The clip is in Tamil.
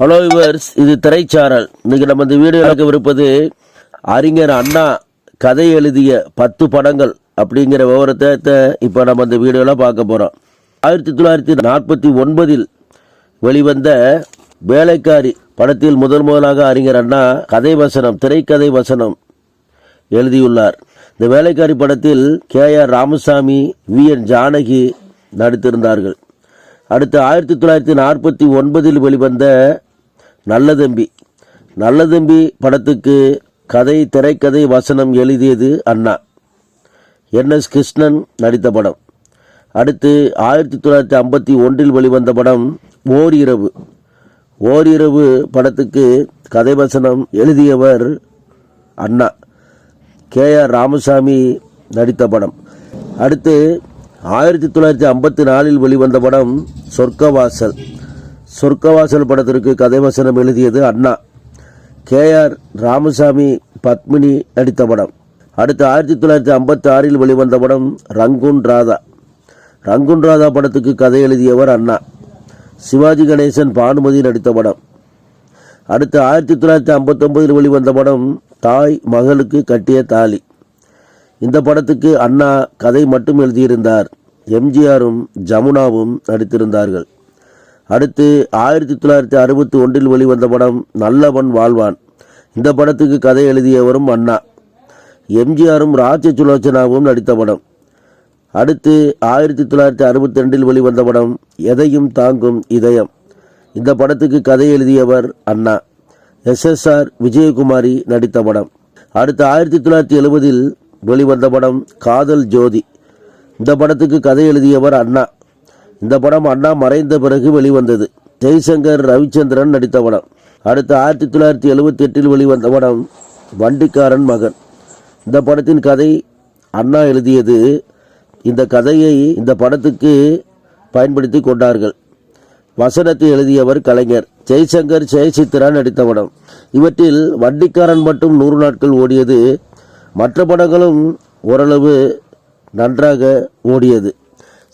ஹலோ விவர்ஸ் இது திரைச்சாரல் இன்றைக்கி நம்ம இந்த வீடியோ இருப்பது அறிஞர் அண்ணா கதை எழுதிய பத்து படங்கள் அப்படிங்கிற விவரத்தை இப்போ நம்ம இந்த வீடியோவில் பார்க்க போகிறோம் ஆயிரத்தி தொள்ளாயிரத்தி நாற்பத்தி ஒன்பதில் வெளிவந்த வேலைக்காரி படத்தில் முதல் முதலாக அறிஞர் அண்ணா கதை வசனம் திரைக்கதை வசனம் எழுதியுள்ளார். இந்த வேலைக்காரி படத்தில் K R Ramasamy V N Janaki நடித்திருந்தார்கள். அடுத்து ஆயிரத்தி தொள்ளாயிரத்தி நாற்பத்தி ஒன்பதில் வெளிவந்த நல்லதம்பி நல்லதம்பி படத்துக்கு கதை திரைக்கதை வசனம் எழுதியது அண்ணா. என் எஸ் கிருஷ்ணன் நடித்த படம். அடுத்து ஆயிரத்தி தொள்ளாயிரத்தி ஐம்பத்தி ஒன்றில் வெளிவந்த படம் ஓரிரவு. ஓரிரவு படத்துக்கு கதை வசனம் எழுதியவர் அண்ணா. கே. ஆர். ராமசாமி நடித்த படம். அடுத்து ஆயிரத்தி தொள்ளாயிரத்தி ஐம்பத்தி நாலில் வெளிவந்த படம் சொர்க்கவாசல். சொர்க்கவாசல் படத்திற்கு கதை வசனம் எழுதியது அண்ணா. கே. ஆர். ராமசாமி பத்மினி நடித்த படம். அடுத்து ஆயிரத்தி தொள்ளாயிரத்தி ஐம்பத்தி ஆறில் வெளிவந்த படம் ரங்குன் ராதா. ரங்குன் ராதா படத்துக்கு கதை எழுதியவர் அண்ணா. சிவாஜி கணேசன் பானுமதி நடித்த படம். அடுத்து ஆயிரத்தி தொள்ளாயிரத்தி ஐம்பத்தொம்பதில் வெளிவந்த படம் தாய் மகளுக்கு கட்டிய தாலி. இந்த படத்துக்கு அண்ணா கதை மட்டும் எழுதியிருந்தார். எம்ஜிஆரும் ஜமுனாவும் நடித்திருந்தார்கள். அடுத்து ஆயிரத்தி தொள்ளாயிரத்தி அறுபத்தி ஒன்றில் வெளிவந்த படம் நல்லவன் வாழ்வான். இந்த படத்துக்கு கதை எழுதியவரும் அண்ணா. எம்ஜிஆரும் ராஜ சுலோச்சனாவும் நடித்த படம். அடுத்து ஆயிரத்தி தொள்ளாயிரத்தி அறுபத்தி ரெண்டில் வெளிவந்த படம் எதையும் தாங்கும் இதயம். இந்த படத்துக்கு கதை எழுதியவர் அண்ணா. எஸ்எஸ்ஆர் விஜயகுமாரி நடித்த படம். அடுத்து ஆயிரத்தி தொள்ளாயிரத்தி எழுபதில் வெளிவந்த படம் காதல் ஜோதி. இந்த படத்துக்கு கதை எழுதியவர் அண்ணா. இந்த படம் அண்ணா மறைந்த பிறகு வெளிவந்தது. ஜெய்சங்கர் ரவிச்சந்திரன் நடித்த படம். அடுத்து ஆயிரத்தி தொள்ளாயிரத்தி எழுபத்தி எட்டில் வெளிவந்த படம் வண்டிக்காரன் மகன். இந்த படத்தின் கதை அண்ணா எழுதியது. இந்த கதையை இந்த படத்துக்கு பயன்படுத்தி கொண்டார்கள். வசனத்தை எழுதியவர் கலைஞர். ஜெய்சங்கர் ஜெயசித்ரா நடித்த படம். இவற்றில் வண்டிக்காரன் மட்டும் நூறு நாட்கள் ஓடியது. மற்ற படங்களும் ஓரளவு நன்றாக ஓடியது.